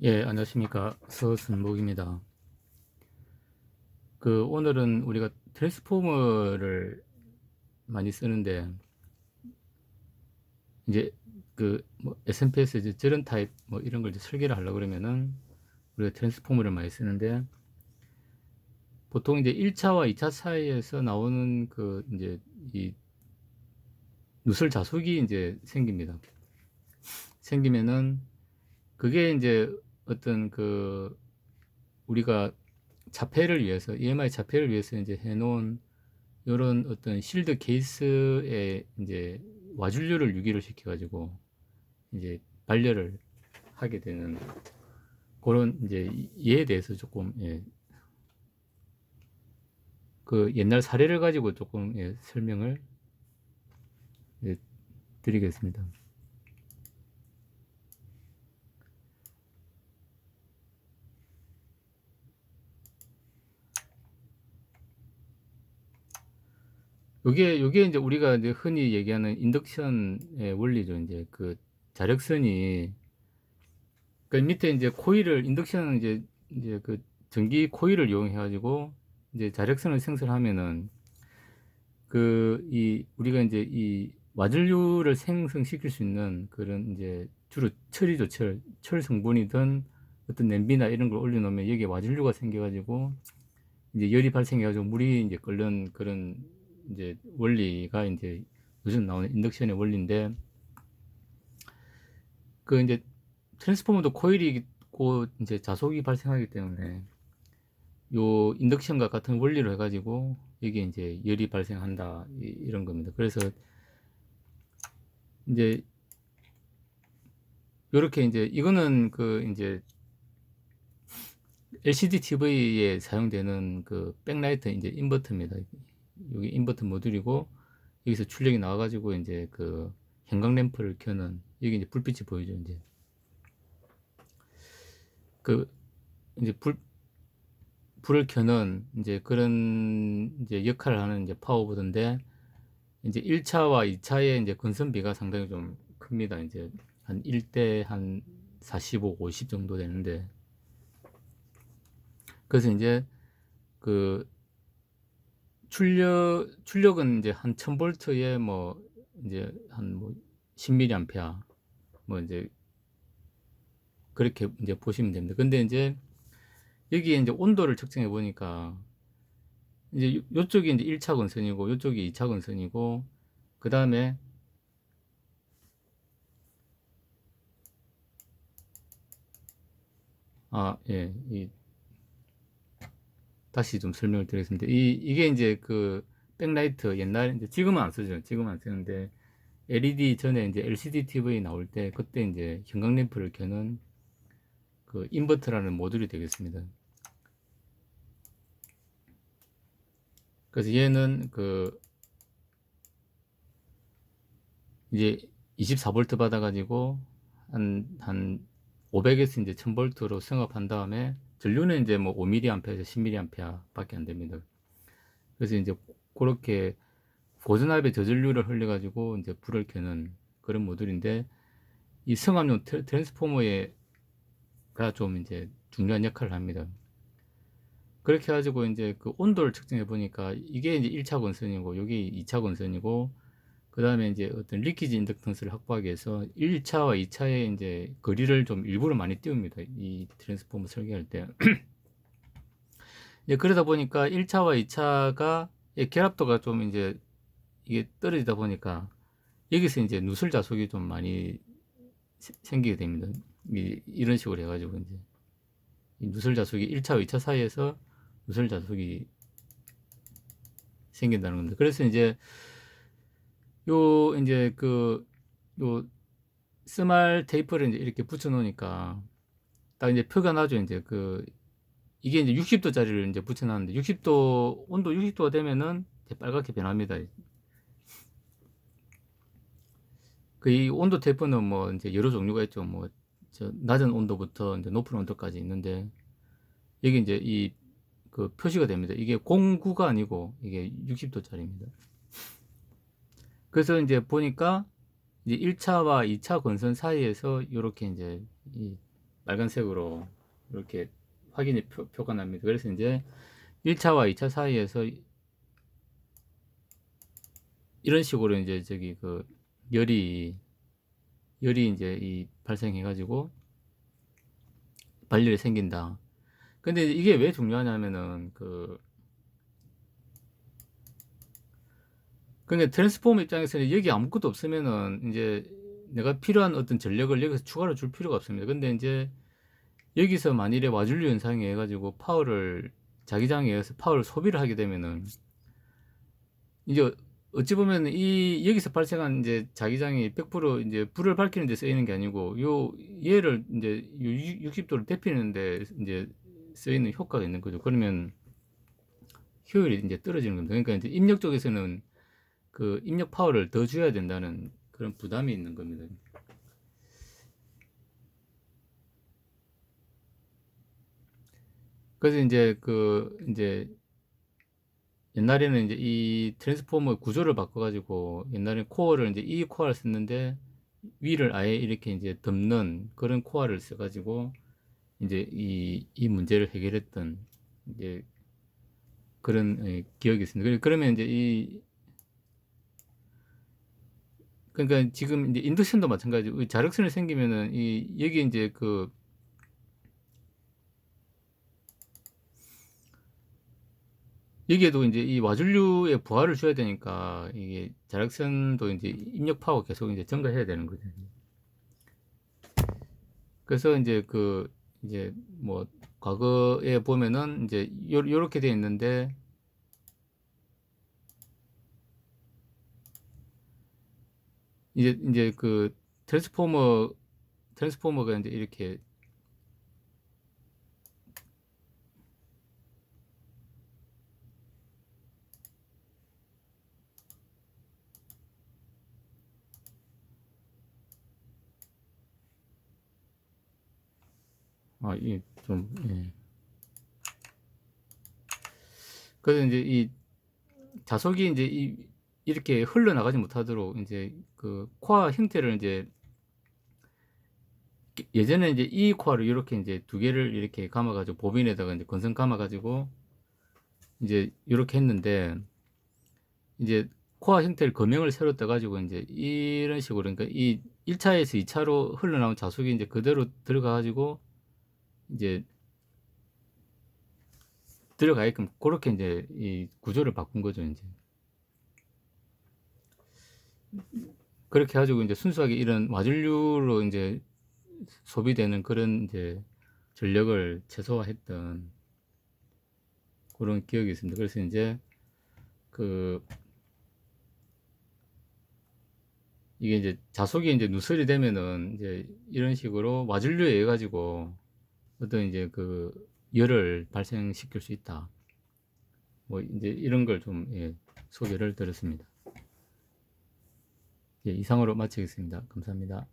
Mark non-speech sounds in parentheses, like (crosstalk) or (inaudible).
예, 안녕하십니까. 서순목입니다. 그, 오늘은 우리가 트랜스포머를 많이 쓰는데, 이제 그, 뭐, SMPS 이제 저런 타입 뭐 이런 걸 이제 설계를 하려고 그러면은, 우리가 트랜스포머를 많이 쓰는데, 보통 이제 1차와 2차 사이에서 나오는 그, 이제 이 누설 자속이 이제 생깁니다. 생기면은, 그게 이제 어떤 그 우리가 자폐를 위해서 EMI 자폐를 위해서 이제 해놓은 이런 어떤 실드 케이스에 이제 와줄류를 유기를 시켜가지고 이제 반려를 하게 되는 그런 이제 이에 대해서 조금 예. 그 옛날 사례를 가지고 조금 예, 설명을 예, 드리겠습니다. 요게 요게 이제 우리가 이제 흔히 얘기하는 인덕션의 원리죠. 이제 그 자력선이 그 밑에 이제 코일을 인덕션은 이제 이제 그 전기 코일을 이용해 가지고 이제 자력선을 생성하면은 그 이 우리가 이제 이 와전류를 생성시킬 수 있는 그런 이제 주로 철이죠 철, 철 성분이든 어떤 냄비나 이런 걸 올려놓으면 여기에 와전류가 생겨가지고 이제 열이 발생해가지고 물이 이제 끓는 그런 이제 원리가 이제 요즘 나오는 인덕션의 원리인데 그 이제 트랜스포머도 코일이 있고 이제 자속이 발생하기 때문에 요 인덕션과 같은 원리로 해가지고 이게 이제 열이 발생한다 이- 이런 겁니다. 그래서 이제 요렇게 이제 이거는 그 이제 LCD TV에 사용되는 그 백라이트 이제 인버터입니다. 여기 인버터 모듈이고 여기서 출력이 나와가지고 이제 그 형광 램프를 켜는 여기 이제 불빛이 보이죠 이제 그 이제 불 불을 켜는 이제 그런 이제 역할을 하는 이제 파워보드인데 이제 1차와 2차의 이제 건선비가 상당히 좀 큽니다. 이제 한 1대 한 45, 50 정도 되는데 그래서 이제 그 출력 출력은 이제 한 1000볼트에 뭐 이제 한뭐 10mA 뭐 이제 그렇게 이제 보시면 됩니다. 근데 이제 여기에 이제 온도를 측정해 보니까 이제 요- 요쪽이 이제 1차 건선이고 요쪽이 2차 건선이고 그 다음에 아, 예, 이 다시 좀 설명을 드리겠습니다. 이 이게 이제 그 백라이트 옛날 이제 지금은 안 쓰죠. 지금은 안 쓰는데 LED 전에 이제 LCD TV 나올 때 그때 이제 형광 램프를 켜는 그 인버터라는 모듈이 되겠습니다. 그래서 얘는 그 이제 24볼트 받아가지고 한, 한 500에서 이제 1000볼트로 승업한 다음에 전류는 이제 뭐 5mA에서 10mA 밖에 안 됩니다. 그래서 이제 그렇게 고전압의 저전류를 흘려 가지고 이제 불을 켜는 그런 모듈인데 이 승합용 트- 트랜스포머에가 좀 이제 중요한 역할을 합니다. 그렇게 해가지고 이제 그 온도를 측정해 보니까 이게 이제 1차 건선이고 여기 2차 건선이고 그 다음에 이제 어떤 리키지 인덕턴스를 확보하기 위해서 1차와 2차의 이제 거리를 좀 일부러 많이 띄웁니다. 이 트랜스포머 설계할 때. (clears throat) 예, 그러다 보니까 1차와 2차가 결합도가 좀 이제 이게 떨어지다 보니까 여기서 이제 누설 자속이 좀 많이 세- 생기게 됩니다. 이, 이런 식으로 해가지고 이제 이 누설 자속이 1차, 2차 사이에서 누설 자속이 생긴다는 겁니다. 그래서 이제 요 이제 그 요 스말 테이프를 이제 이렇게 붙여 놓으니까 딱 이제 표가 나죠. 이제 그 이게 이제 60도짜리를 이제 붙여 놨는데 60도 온도 60도가 되면은 빨갛게 변합니다. 그 이 온도 테이프는 뭐 이제 여러 종류가 있죠. 뭐 저 낮은 온도부터 이제 높은 온도까지 있는데 여기 이제 이 그 표시가 됩니다. 이게 09가 아니고 이게 60도짜리입니다. 그래서 이제 보니까 이제 1차와 2차 건선 사이에서 이렇게 이제 이 빨간색으로 이렇게 확인이 표, 표가 납니다. 그래서 이제 1차와 2차 사이에서 이런 식으로 이제 저기 그 열이 열이 이제 이 발생해 가지고 발열이 생긴다. 근데 이게 왜 중요하냐면은 그 그러니까 트랜스포머 입장에서는 여기 아무것도 없으면은 이제 내가 필요한 어떤 전력을 여기서 추가로 줄 필요가 없습니다. 근데 이제 여기서 만일에 와줄류 현상이 해가지고 파워를 자기장에 의해서 파워를 소비를 하게 되면은 이제 어찌 보면 이 여기서 발생한 이제 자기장이 100% 이제 불을 밝히는 데 쓰이는 게 아니고 요 얘를 이제 60도를 데피는데 이제 쓰이는 효과가 있는 거죠. 그러면 효율이 이제 떨어지는 겁니다. 그러니까 이제 입력 쪽에서는 그 입력 파워를 더 줘야 된다는 그런 부담이 있는 겁니다. 그래서 이제 그 이제 옛날에는 이제 이 트랜스포머 구조를 바꿔가지고 옛날에 코어를 이제 이 코어를 썼는데 위를 아예 이렇게 이제 덮는 그런 코어를 써가지고 이제 이, 이 문제를 해결했던 이제 그런 예, 기억이 있습니다. 그러면 이제 이 그러니까 지금 이제 인덕션도 마찬가지고 이 자력선이 생기면은 이 여기 이제 그 여기에도 이제 이 와줄류의 부하를 줘야 되니까 이게 자력선도 이제 입력 파워 계속 이제 증가해야 되는 거죠. 그래서 이제 그 이제 뭐 과거에 보면은 이제 요, 요렇게 돼 있는데 이제 이제 그 트랜스포머 트랜스포머가 이제 이렇게 아, 이 좀, 예. 그래서 이제 이 자석이 이제 이, 이렇게 흘러나가지 못하도록 이제 그 코어 형태를 이제 예전에 이제 이 코어를 이렇게 이제 두 개를 이렇게 감아가지고 보빈에다가 이제 건선 감아가지고 이제 이렇게 했는데 이제 코어 형태를 거명을 새로 떠가지고 이제 이런 식으로 그러니까 이 1차에서 2차로 흘러나온 자석이 이제 그대로 들어가가지고 이제 들어가게끔 그렇게 이제 이 구조를 바꾼 거죠 이제 그렇게 해가지고 이제 순수하게 이런 와줄류로 이제 소비되는 그런 이제 전력을 최소화했던 그런 기억이 있습니다. 그래서 이제 그 이게 이제 자석이 이제 누설이 되면은 이제 이런 식으로 와줄류에 의해 가지고 어떤 이제 그 열을 발생시킬 수 있다. 뭐 이제 이런 걸좀 예, 소개를 드렸습니다. 예, 이상으로 마치겠습니다. 감사합니다.